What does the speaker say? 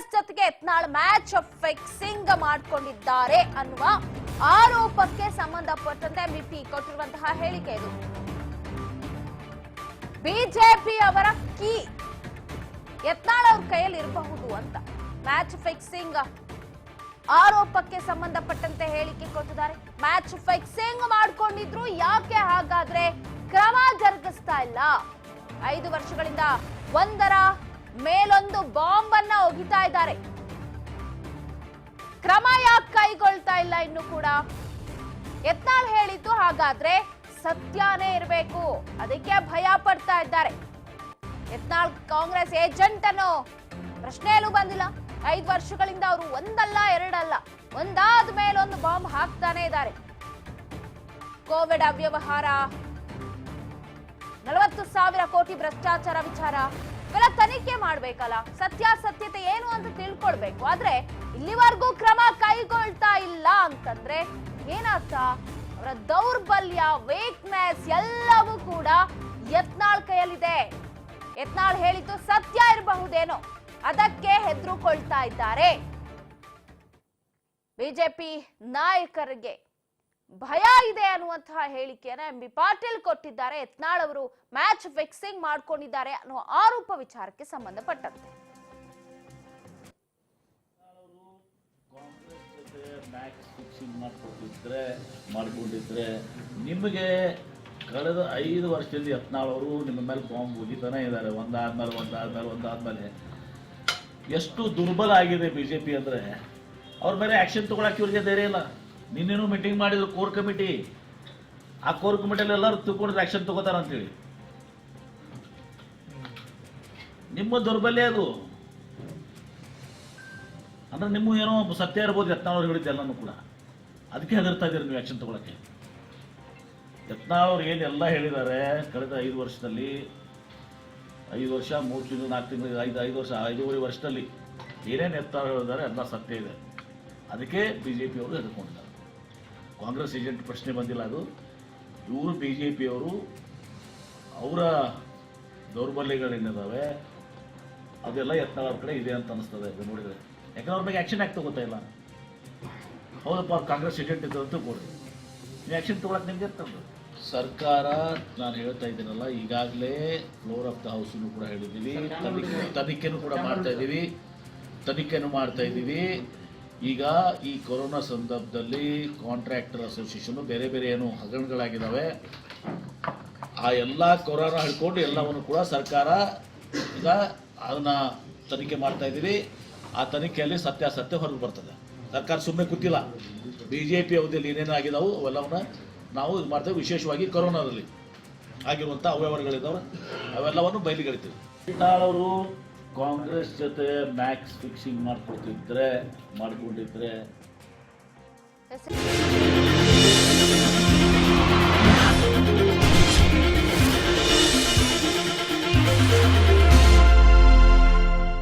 ಕಾಂಗ್ರೆಸ್ ಜೊತೆಗೆ Yatnal match fixing ಮಾಡ್ಕೊಂಡಿದ್ದಾರೆ ಅನ್ನುವ ಆರೋಪಕ್ಕೆ ಸಂಬಂಧಪಟ್ಟಂತೆ ಮಿಪಿ ಕೊಟ್ಟಿರುವಂತಹ ಹೇಳಿಕೆ ಇದು. ಬಿಜೆಪಿ ಅವರ ಕೀ ಯತ್ನಾಳ್ ಅವ್ರ ಕೈಯಲ್ಲಿ ಇರಬಹುದು ಅಂತ ಮ್ಯಾಚ್ ಫಿಕ್ಸಿಂಗ್ ಆರೋಪಕ್ಕೆ ಸಂಬಂಧಪಟ್ಟಂತೆ ಹೇಳಿಕೆ ಕೊಟ್ಟಿದ್ದಾರೆ. ಮ್ಯಾಚ್ ಫಿಕ್ಸಿಂಗ್ ಮಾಡ್ಕೊಂಡಿದ್ರು ಯಾಕೆ ಹಾಗಾದ್ರೆ ಕ್ರಮ ಜರುಗಿಸ್ತಾ ಇಲ್ಲ. ಐದು ವರ್ಷಗಳಿಂದ ಒಂದರ ಮೇಲೊಂದು ಬಾಂಬ್ ಅನ್ನ ಒಗಿತಾ ಇದ್ದಾರೆ. ಕ್ರಮ ಯಾಕೆ ಕೈಗೊಳ್ತಾ ಇಲ್ಲ ಇನ್ನು ಕೂಡ? ಯತ್ನಾಳ್ ಹೇಳಿದ್ದು ಹಾಗಾದ್ರೆ ಸತ್ಯನೇ ಇರಬೇಕು. ಅದಕ್ಕೆ ಭಯ ಪಡ್ತಾ ಇದ್ದಾರೆ. ಯತ್ನಾಳ್ ಕಾಂಗ್ರೆಸ್ ಏಜೆಂಟ್ ಅನ್ನೋ ಪ್ರಶ್ನೆಯಲ್ಲೂ ಬಂದಿಲ್ಲ. ಐದು ವರ್ಷಗಳಿಂದ ಅವರು ಒಂದಲ್ಲ, ಎರಡಲ್ಲ. ಒಂದಾದ ಮೇಲೊಂದು ಬಾಂಬ್ ಹಾಕ್ತಾನೆ ಇದ್ದಾರೆ. ಕೋವಿಡ್ ಅವ್ಯವಹಾರ, ನಲವತ್ತು ಸಾವಿರ ಕೋಟಿ ಭ್ರಷ್ಟಾಚಾರ ವಿಚಾರ. ಇವೆಲ್ಲ ತನಿಖೆ ಮಾಡ್ಬೇಕಲ್ಲ? ಸತ್ಯಾಸತ್ಯತೆ ಏನು ಅಂತ ತಿಳ್ಕೊಳ್ಬೇಕು. ಆದ್ರೆ ಇಲ್ಲಿವರೆಗೂ ಕ್ರಮ ಕೈಗೊಳ್ತಾ ಇಲ್ಲ ಅಂತಂದ್ರೆ ಏನರ್ಥ ಅವರ ದೌರ್ಬಲ್ಯ ವೇಕ್ನೆಸ್ ಎಲ್ಲವೂ ಕೂಡ ಯತ್ನಾಳ್ ಕೈಯಲ್ಲಿದೆ. ಯತ್ನಾಳ್ ಹೇಳಿದ್ದು ಸತ್ಯ ಇರಬಹುದೇನೋ, ಅದಕ್ಕೆ ಹೆದರುಕೊಳ್ತಾ ಇದ್ದಾರೆ. ಬಿಜೆಪಿ ನಾಯಕರಿಗೆ ಭಯ ಇದೆ ಅನ್ನುವಂತಹ ಹೇಳಿಕೆಯನ್ನ ಎಂ ಬಿ ಪಾಟೀಲ್ ಕೊಟ್ಟಿದ್ದಾರೆ. ಯತ್ನಾಳ್ ಅವರು ಮ್ಯಾಚ್ ಫಿಕ್ಸಿಂಗ್ ಮಾಡ್ಕೊಂಡಿದ್ದಾರೆ ಅನ್ನೋ ಆರೋಪ ವಿಚಾರಕ್ಕೆ ಸಂಬಂಧಪಟ್ಟಂತೆ. ಮ್ಯಾಕ್ಸ್ ಫಿಕ್ಸಿಂಗ್ ಮಾಡ್ಕೊಂಡಿದ್ರೆ ಮಾಡ್ಕೊಂಡಿದ್ರೆ, ನಿಮಗೆ ಕಳೆದ ಐದು ವರ್ಷದಿಂದ ಯತ್ನಾಳ್ ಅವರು ನಿಮ್ಮ ಮೇಲೆ ಬಾಂಬ್ ಉಗಿತಾನೆ ಇದ್ದಾರೆ. ಒಂದಾದ್ಮೇಲೆ ಒಂದಾದ್ಮೇಲೆ ಒಂದಾದ್ಮೇಲೆ. ಎಷ್ಟು ದುರ್ಬಲ ಆಗಿದೆ ಬಿ ಜೆ ಪಿ ಅಂದರೆ, ಅವ್ರ ಮೇಲೆ ಆ್ಯಕ್ಷನ್ ತೊಗೊಳಕ್ಕೆ ಇವ್ರಿಗೆ ಧೈರ್ಯ ಇಲ್ಲ. ನಿನ್ನೇನು ಮೀಟಿಂಗ್ ಮಾಡಿದ್ರು ಕೋರ್ ಕಮಿಟಿ ಆ ಕೋರ್ ಕಮಿಟಿಯಲ್ಲಿ ಎಲ್ಲರೂ ತುಕೊಂಡ್ರೆ ಆ್ಯಕ್ಷನ್ ತಗೋತಾರ ಅಂತೇಳಿ. ನಿಮ್ಮ ದೌರ್ಬಲ್ಯ ಅದು. ಅಂದ್ರೆ ನಿಮ್ಮ ಏನೋ ಸತ್ಯ ಇರ್ಬೋದು ಯತ್ನಾಳವ್ರು ಹೇಳಿದ್ದೆ ಎಲ್ಲನೂ ಕೂಡ. ಅದಕ್ಕೆ ಹೆದರ್ತಾ ಇದ್ದೀರಿ ನೀವು ಆ್ಯಕ್ಷನ್ ತಗೊಳಕ್ಕೆ? ಯತ್ನಾಳವ್ರು ಏನೆಲ್ಲ ಹೇಳಿದ್ದಾರೆ ಕಳೆದ ಐದು ವರ್ಷದಲ್ಲಿ. ಐದು ವರ್ಷ, ಮೂರು ತಿಂಗಳು, ನಾಲ್ಕು ತಿಂಗಳು, ಐದು ಐದು ವರ್ಷ, ಐದೂವರೆ ವರ್ಷದಲ್ಲಿ ಏನೇನು ಎತ್ತಾರ ಹೇಳಿದ್ದಾರೆ ಎಲ್ಲ ಸತ್ಯ ಇದೆ. ಅದಕ್ಕೆ ಬಿ ಜೆ ಪಿಯವರು ಹೆದರ್ಕೊಂಡಿದ್ದಾರೆ. ಕಾಂಗ್ರೆಸ್ ಏಜೆಂಟ್ ಪ್ರಶ್ನೆ ಬಂದಿಲ್ಲ ಅದು. ಇವರು ಬಿ ಜೆ ಪಿಯವರು ಅವರ ದೌರ್ಬಲ್ಯಗಳೇನಿದ್ದಾವೆ ಅದೆಲ್ಲ ಯತ್ನಾಳ್ ಕಡೆ ಇದೆ ಅಂತ ಅನಿಸ್ತದೆ ಅದು ನೋಡಿದರೆ. ಯಾಕಂದ್ರೆ ಅವ್ರ ಬಗ್ಗೆ ಆ್ಯಕ್ಷನ್ ಯಾಕೆ ತಗೋತಾ ಇಲ್ಲ? ಹೌದಪ್ಪ ಅವ್ರು ಕಾಂಗ್ರೆಸ್ ಏಜೆಂಟ್ ಇದ್ದು ಅಂತ ಕೊಡಿ. ನೀವು ಆ್ಯಕ್ಷನ್ ತೊಗೊಳಕ್ಕೆ ನಿಮಗೆ ಇರ್ತದೆ ಸರ್ಕಾರ ನಾನು ಹೇಳ್ತಾ ಇದ್ದೀನಲ್ಲ ಈಗಾಗಲೇ ಫ್ಲೋರ್ ಆಫ್ ದ ಹೌಸನ್ನು ಕೂಡ ಹೇಳಿದ್ದೀವಿ. ತನಿಖೆ ತನಿಖೆನೂ ಕೂಡ ಮಾಡ್ತಾ ಇದ್ದೀವಿ. ತನಿಖೆನೂ ಮಾಡ್ತಾ ಇದ್ದೀವಿ. ಈಗ ಈ ಕೊರೋನಾ ಸಂದರ್ಭದಲ್ಲಿ ಕಾಂಟ್ರಾಕ್ಟರ್ ಅಸೋಸಿಯೇಷನು ಬೇರೆ ಬೇರೆ ಏನು ಹಗರಣಗಳಾಗಿದ್ದಾವೆ ಆ ಎಲ್ಲ ಕೊರೋನಾ ಹಿಡ್ಕೊಂಡು ಎಲ್ಲವನ್ನು ಕೂಡ ಸರ್ಕಾರ ಈಗ ಅದನ್ನ ತನಿಖೆ ಮಾಡ್ತಾ ಇದ್ದೀವಿ. ಆ ತನಿಖೆಯಲ್ಲಿ ಸತ್ಯಾಸತ್ಯ ಹೊರಗೆ ಬರ್ತದೆ. ಸರ್ಕಾರ ಸುಮ್ಮನೆ ಕೂತಿಲ್ಲ. ಬಿ ಜೆ ಪಿ ಅವಧಿಯಲ್ಲಿ ಏನೇನು ಆಗಿದಾವು ಅವೆಲ್ಲವನ್ನ ನಾವು ಇದು ಮಾಡ್ತೇವೆ. ವಿಶೇಷವಾಗಿ ಕೊರೋನಾದಲ್ಲಿ ಆಗಿರುವಂಥ ಅವ್ಯವಹಾರಗಳಿದ್ದಾವೆ. ಅವೆಲ್ಲವನ್ನು ಬಯಲಿಗೆಳಿತೀವಿ ಅವರು ಕಾಂಗ್ರೆಸ್ ಜೊತೆ ಮ್ಯಾಕ್ಸ್ ಫಿಕ್ಸಿಂಗ್ ಮಾಡ್ಕೊಡ್ತಿದ್ರೆ ಮಾಡ್ಕೊಂಡಿದ್ರೆ.